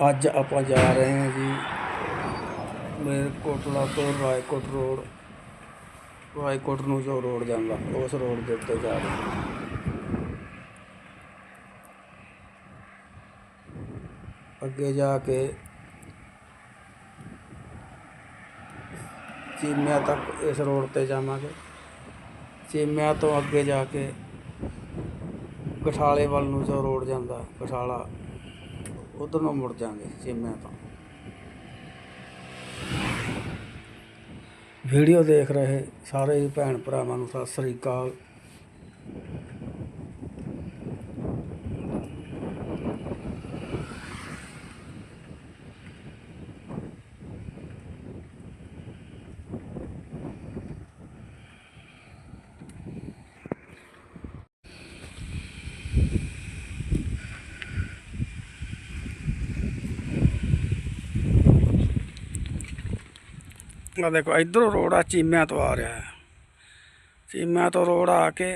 ਅੱਜ ਆਪਾਂ ਜਾ ਰਹੇ ਹਾਂ ਜੀ ਕੋਟਲਾ ਤੋਂ ਰਾਏਕੋਟ ਰੋਡ। ਰਾਏਕੋਟ ਨੂੰ ਜੋ ਰੋਡ ਜਾਂਦਾ, ਉਸ ਰੋਡ ਦੇ ਉੱਤੇ ਜਾ ਰਹੇ ਹਾਂ। ਅੱਗੇ ਜਾ ਕੇ ਚੀਮਿਆਂ ਤੱਕ ਇਸ ਰੋਡ ਤੇ ਜਾਵਾਂਗੇ। ਚੀਮਿਆਂ ਤੋਂ ਅੱਗੇ ਜਾ ਕੇ ਗਠਾਲੇ ਵੱਲ ਨੂੰ ਜੋ ਰੋਡ ਜਾਂਦਾ, ਗਠਾਲਾ। ਉਧਰ ਨੂੰ ਮੁੜ ਜਾਾਂਗੇ ਚੀਮਿਆਂ ਤੋਂ। ਵੀਡੀਓ ਦੇਖ ਰਹੇ ਸਾਰੇ ਹੀ ਭੈਣ ਭਰਾਵਾਂ ਨੂੰ ਸਤਿ ਸ੍ਰੀ ਅਕਾਲ। ਆ ਦੇਖੋ, ਇਧਰੋਂ ਰੋਡ ਆ, ਚੀਮਿਆਂ ਤੋਂ ਆ ਰਿਹਾ ਹੈ। ਚੀਮਿਆਂ ਤੋਂ ਰੋਡ ਆ ਕੇ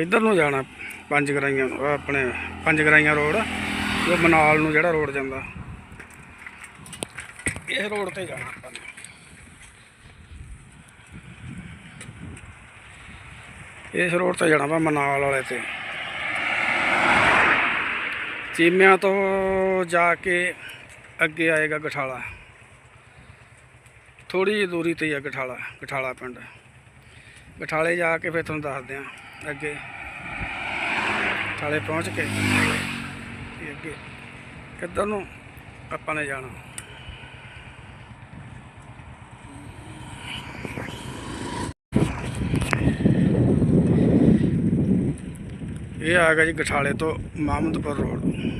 ਇਧਰ ਨੂੰ ਜਾਣਾ, ਪੰਜ ਗਰਾਈਆਂ ਆਪਣੇ ਪੰਜ ਗਰਾਈਆਂ ਰੋਡ ਜੋ ਮਨਾਲ ਨੂੰ ਜਿਹੜਾ ਰੋਡ ਜਾਂਦਾ। ਇਹ ਰੋਡ ਤੇ ਜਾਣਾ ਆਪਾਂ ਨੇ। ਇਸ ਰੋਡ ਤੇ ਜਾਣਾ ਵਾ ਮਨਾਲ ਵਾਲੇ ਤੇ। ਚੀਮਿਆਂ ਤੋਂ ਜਾ ਕੇ ਅੱਗੇ ਆਏਗਾ ਗਠਾਲਾ। ਥੋੜੀ ਜਿਹੀ ਦੂਰੀ ਤੇ ਹੀ ਆ ਗਠਾਲਾ ਗਠਾਲਾ ਪਿੰਡ। ਗਠਾਲੇ ਜਾ ਕੇ ਫਿਰ ਤੁਹਾਨੂੰ ਦੱਸਦੇ ਆ ਅੱਗੇ। ਗਠਾਲੇ ਪਹੁੰਚ ਕੇ ਅੱਗੇ ਕਿੱਧਰ ਨੂੰ ਆਪਾਂ ਨੇ ਜਾਣਾ। ਇਹ ਆ ਗਿਆ ਜੀ ਗਠਾਲੇ ਤੋਂ ਮਾਮਦਪੁਰ ਰੋਡ।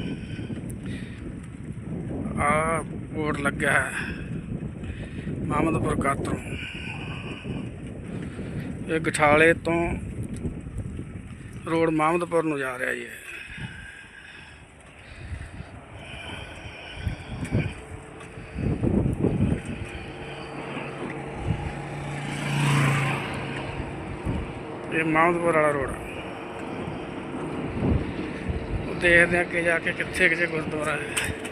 ਆ ਬੋਰਡ ਲੱਗਿਆ ਹੈ। ਮਾਮਦਪੁਰ ਕਾਤੋਂ ਇਹ ਗਠਾਲੇ ਤੋਂ ਰੋਡ ਮਾਮਦਪੁਰ ਨੂੰ ਜਾ ਰਿਹਾ ਜੀ ਇਹ। ਇਹ ਮਾਮਦਪੁਰ ਵਾਲਾ ਰੋਡ ਦੇਖਦੇ ਆ ਕਿ ਜਾ ਕੇ ਕਿੱਥੇ ਕਿੱਥੇ ਗੁਰਦੁਆਰਾ ਹੈ।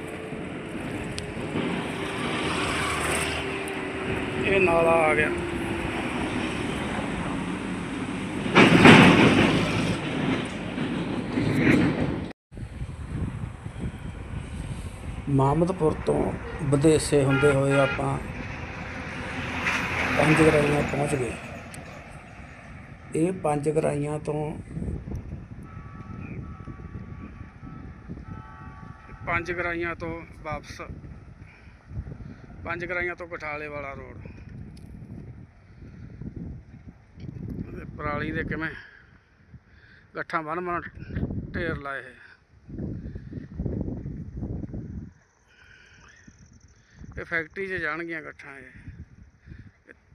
ਇਹ ਨਾਲਾ ਆ ਗਿਆ। ਮਾਮਦਪੁਰ ਤੋਂ ਵਿਦੇਸੇ ਹੁੰਦੇ ਹੋਏ ਆਪਾਂ ਪੰਜ ਗਰਾਈਆਂ ਪਹੁੰਚ ਗਏ। ਇਹ ਪੰਜ ਗਰਾਈਆਂ ਤੋਂ ਪੰਜ ਗਰਾਈਆਂ ਤੋਂ ਵਾਪਸ ਪੰਜ ਗਰਾਈਆਂ ਤੋਂ ਕਠਾਲੇ ਵਾਲਾ ਰੋਡ ਤੇ ਪਰਾਲੀ ਦੇ ਕਿਵੇਂ ਗੱਠਾਂ ਬੰਨ ਬਣ ਢੇਰ ਲਾਏ ਇਹ। ਇਹ ਫੈਕਟਰੀ 'ਚ ਜਾਣਗੀਆਂ ਗੱਠਾਂ ਇਹ।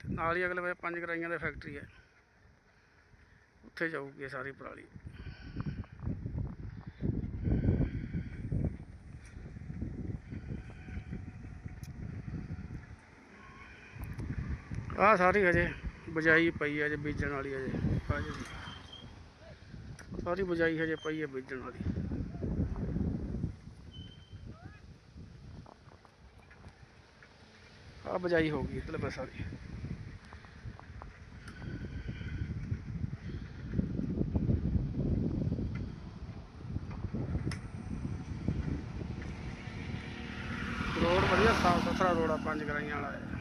ਨਾਲ ਹੀ ਅਗਲੇ ਵੇ ਪੰਜ ਗਰਾਈਆਂ ਦੀ ਫੈਕਟਰੀ ਹੈ। ਉੱਥੇ ਜਾਊਗੀ ਸਾਰੀ ਪਰਾਲੀ। ਆਹ ਸਾਰੀ ਹਜੇ ਬਜਾਈ ਪਈ ਹੈ ਅਜੇ ਬੀਜਣ ਵਾਲੀ ਹਜੇ ਹਜੇ ਸਾਰੀ ਬਜਾਈ ਹਜੇ ਪਈ ਹੈ ਬੀਜਣ ਵਾਲੀ। ਆ ਬਜਾਈ ਹੋ ਗਈ ਇਤਲੇ ਬਸ ਸਾਰੀ ਰੋਡ ਵਧੀਆ ਸਾਫ਼ ਸੁਥਰਾ ਰੋਡ ਆ, ਪੰਜ ਗਰਾਈਆਂ ਵਾਲਾ ਇਹ।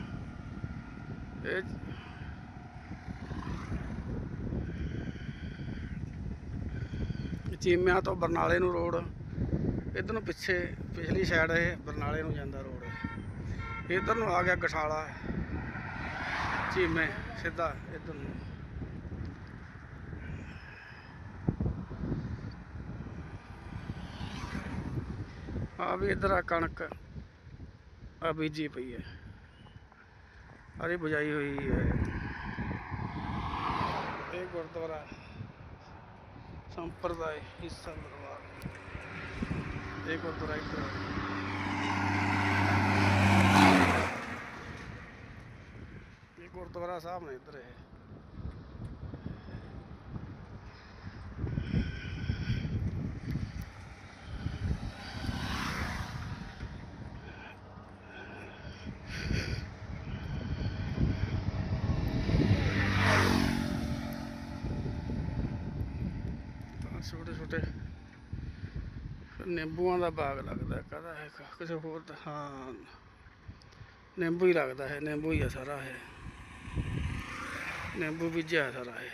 ਇਹ ਇਹ ਚੀਮਿਆਂ ਤੋਂ ਬਰਨਾਲੇ ਨੂੰ ਰੋਡ, ਇਧਰ ਨੂੰ ਪਿੱਛੇ ਪਿਛਲੀ ਸਾਈਡ ਇਹ ਬਰਨਾਲੇ ਨੂੰ ਜਾਂਦਾ ਰੋਡ। ਇਧਰ ਨੂੰ ਆ ਗਿਆ ਗਠਾਲਾ, ਚੀਮੇ, ਸਿੱਧਾ ਇਧਰ ਨੂੰ। ਆ ਵੀ ਇਧਰ ਆ ਕਣਕ ਆ ਬੀਜੀ ਪਈ ਹੈ। ਸਾਰੀ ਬੁਝਾਈ ਹੋਈ ਹੈ। ਇਹ ਗੁਰਦੁਆਰਾ ਸੰਪਰਦਾਇ ਹਿੱਸਾ ਦਰਬਾਰ ਇਹ ਗੁਰਦੁਆਰਾ ਇੱਧਰ ਹੈ। ਇਹ ਗੁਰਦੁਆਰਾ ਸਾਹਿਬ ਨੇ ਇੱਧਰ ਇਹ ਛੋਟੇ ਨਿੰਬੂਆਂ ਦਾ ਬਾਗ ਲੱਗਦਾ ਕਹਦਾ ਹੈ? ਕਿਸੇ ਹੋਰ ਦਾ ਹਾਂ। ਨਿੰਬੂ ਹੀ ਲੱਗਦਾ ਹੈ, ਨਿੰਬੂ ਹੀ ਆ ਸਾਰਾ ਹੈ ਨਿੰਬੂ ਬੀਜਿਆ ਹੈ ਸਾਰਾ ਹੈ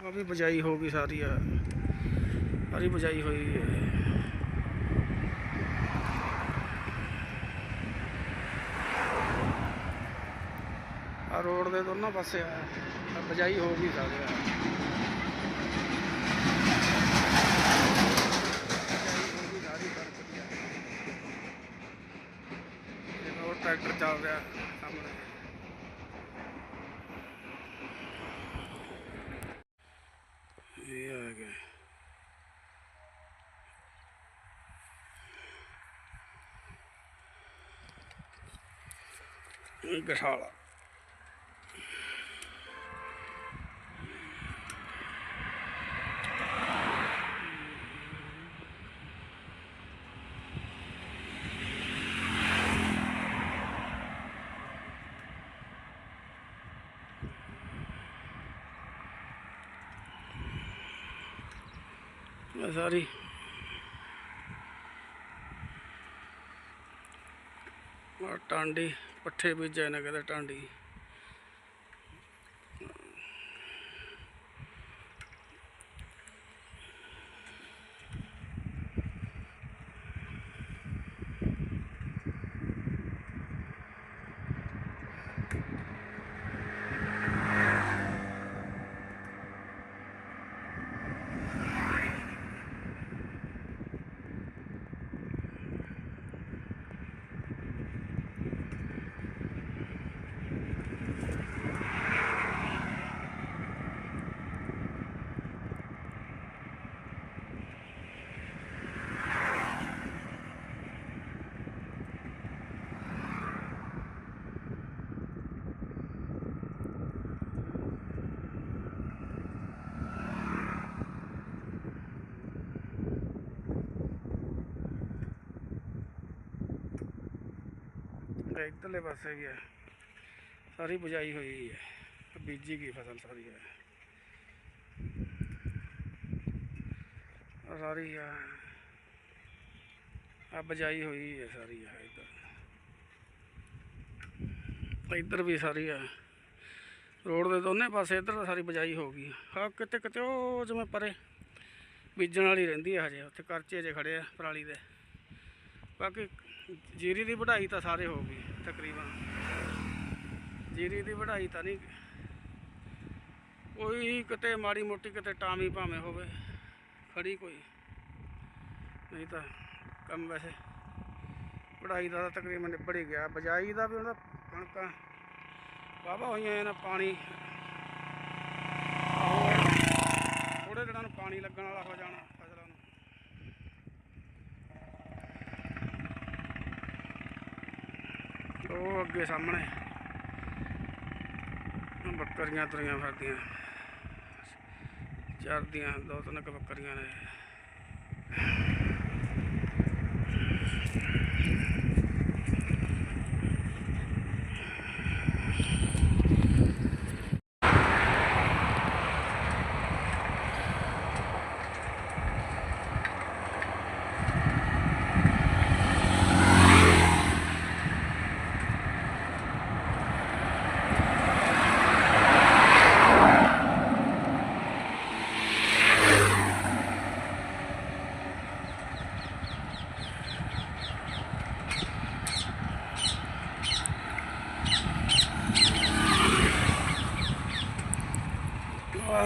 ਆ ਵੀ ਬਜਾਈ ਹੋ ਗਈ ਸਾਰੀ ਆ। ਸਾਰੀ ਬਜਾਈ ਹੋਈ ਹੈ ਆ ਰੋਡ ਦੇ ਦੋਨੋਂ ਪਾਸੇ ਆ। ਆਹ ਬਜਾਈ ਹੋ ਗਈ ਸਾਰੀ ਆ। ਟਰੈਕਟਰ ਚੱਲ ਰਿਹਾ ਸਾਹਮਣੇ ਇਹ ਆ ਗਿਆ ਇਹ ਗਠਾਲਾ। ਸਾਰੀ ਆਹ ਟਾਂਡੀ ਪੱਠੇ ਬੀਜੇ ਨੇ ਕਹਿੰਦੇ ਟਾਂਡੀ। ਇੱਧਰਲੇ ਪਾਸੇ ਵੀ ਹੈ। ਸਾਰੀ ਬੁਝਾਈ ਹੋਈ ਹੈ। ਬੀਜੀ ਗਈ ਫਸਲ ਸਾਰੀ ਹੈ। ਸਾਰੀ ਆ ਆ ਬਜਾਈ ਹੋਈ ਹੈ ਸਾਰੀ ਆ ਇੱਧਰ। ਇੱਧਰ ਵੀ ਸਾਰੀ ਆ ਰੋਡ ਦੇ ਦੋਨੇ ਪਾਸੇ ਇੱਧਰ ਸਾਰੀ ਬਜਾਈ ਹੋ ਗਈ। ਹਾਂ ਕਿਤੇ ਕਿਤੇ ਉਹ ਜਿਵੇਂ ਪਰੇ ਬੀਜਣ ਵਾਲੀ ਰਹਿੰਦੀ ਆ ਹਜੇ। ਉੱਥੇ ਕਰਚੇ ਜੇ ਖੜੇ ਆ ਪਰਾਲੀ ਦੇ। ਬਾਕੀ ਜੀਰੀ ਦੀ ਵਢਾਈ ਤਾਂ ਸਾਰੇ ਹੋ ਗਈ। ਤਕਰੀਬਨ। ਜੀਰੀ ਦੀ ਵਢਾਈ ਤਾਂ ਨਹੀਂ। ਕੋਈ ਕਿਤੇ ਮਾੜੀ ਮੋਟੀ ਕਿਤੇ ਟਾਮੀ ਭਾਵੇਂ ਹੋਵੇ, ਖੜੀ ਕੋਈ। ਨਹੀਂ ਤਾਂ ਕੰਮ ਵੈਸੇ ਵਢਾਈ ਦਾ ਤਾਂ ਤਕਰੀਬਨ ਨਿਬੜ ਹੀ ਗਿਆ। ਬਜਾਈ ਦਾ ਵੀ ਉਹਦਾ ਕਣਕਾਂ ਵਾਹਵਾ ਹੋਈਆਂ ਇਹਨਾਂ ਪਾਣੀ। ਥੋੜੇ ਦਿਨਾਂ ਨੂੰ ਪਾਣੀ ਲੱਗਣ ਵਾਲਾ ਹੋ ਜਾਣਾ ਫਸਲਾਂ ਨੂੰ ਉਹ ਅੱਗੇ ਸਾਹਮਣੇ। ਬੱਕਰੀਆਂ ਤੁਰੀਆਂ ਫਿਰਦੀਆਂ। ਚਰਦੀਆਂ ਦੋ ਤਿੰਨ ਕੁ ਬੱਕਰੀਆਂ ਨੇ।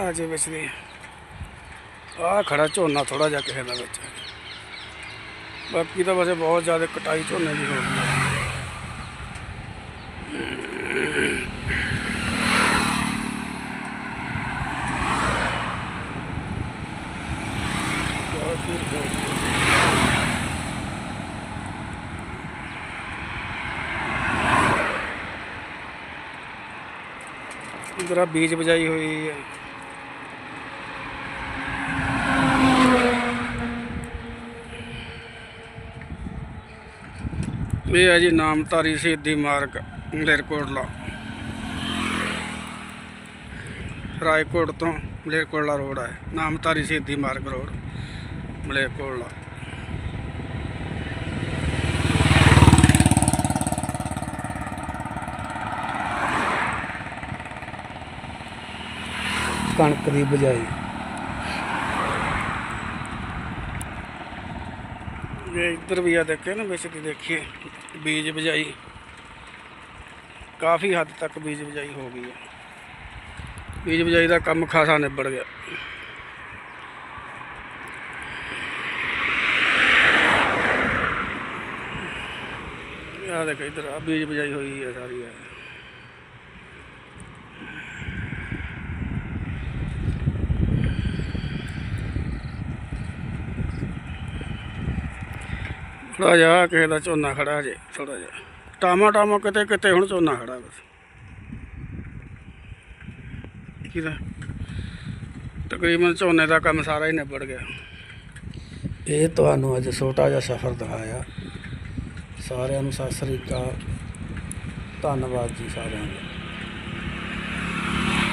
ਆ ਜੇ ਵਿੱਚ ਆ ਖੜਾ ਝੋਨਾ ਥੋੜਾ ਜਿਹਾ ਕਿਸੇ ਦਾ ਵਿੱਚ। ਬਾਕੀ ਤਾਂ ਵੈਸੇ ਬਹੁਤ ਜ਼ਿਆਦਾ ਕਟਾਈ ਝੋਨੇ ਦੀ ਹੋ ਗਈ ਹੈ ਬੀਜ ਬਜਾਈ ਹੋਈ ਹੈ ਇਹ ਹੈ ਜੀ ਨਾਮਧਾਰੀ ਸ਼ਹੀਦੀ ਮਾਰਗ ਮਲੇਰਕੋਟਲਾ। ਰਾਏਕੋਟ ਤੋਂ ਮਲੇਰਕੋਟਲਾ ਰੋਡ ਹੈ ਨਾਮਧਾਰੀ ਸ਼ਹੀਦੀ ਮਾਰਗ ਰੋਡ ਮਲੇਰਕੋਟਲਾ। ਕਣਕ ਦੀ ਬਜਾਈ। ਇਹ ਇੱਧਰ ਵੀ ਆ ਦੇਖੇ ਨਾ ਵਿੱਚ ਦੀ ਦੇਖੀਏ। ਬੀਜ ਬਜਾਈ। ਕਾਫੀ ਹੱਦ ਤੱਕ ਬੀਜ ਬਜਾਈ ਹੋ ਗਈ ਹੈ। ਬੀਜ ਬਜਾਈ ਦਾ ਕੰਮ ਖਾਸਾ ਨਿਬੜ ਗਿਆ। ਆ ਦੇਖ ਇੱਧਰ ਆ ਬੀਜ ਬਜਾਈ ਹੋਈ ਹੈ ਸਾਰੀ। ਹੈ ਥੋੜਾ ਜਿਹਾ ਕਿਸੇ ਦਾ ਝੋਨਾ ਖੜਾ ਜੇ ਥੋੜਾ ਜਿਹਾ। ਟਾਮਾ ਟਾਮਾ ਕਿਤੇ ਕਿਤੇ ਹੁਣ ਝੋਨਾ ਖੜਾ ਬਸ। ਕਿਹਦਾ ਤਕਰੀਬਨ ਝੋਨੇ ਦਾ ਕੰਮ ਸਾਰਾ ਹੀ ਨਿਬੜ ਗਿਆ। ਇਹ ਤੁਹਾਨੂੰ ਅੱਜ ਛੋਟਾ ਜਿਹਾ ਸਫ਼ਰ ਦਿਖਾਇਆ। ਸਾਰਿਆਂ ਨੂੰ ਸਤਿ ਸ੍ਰੀ ਅਕਾਲ। ਧੰਨਵਾਦ ਜੀ ਸਾਰਿਆਂ ਦਾ।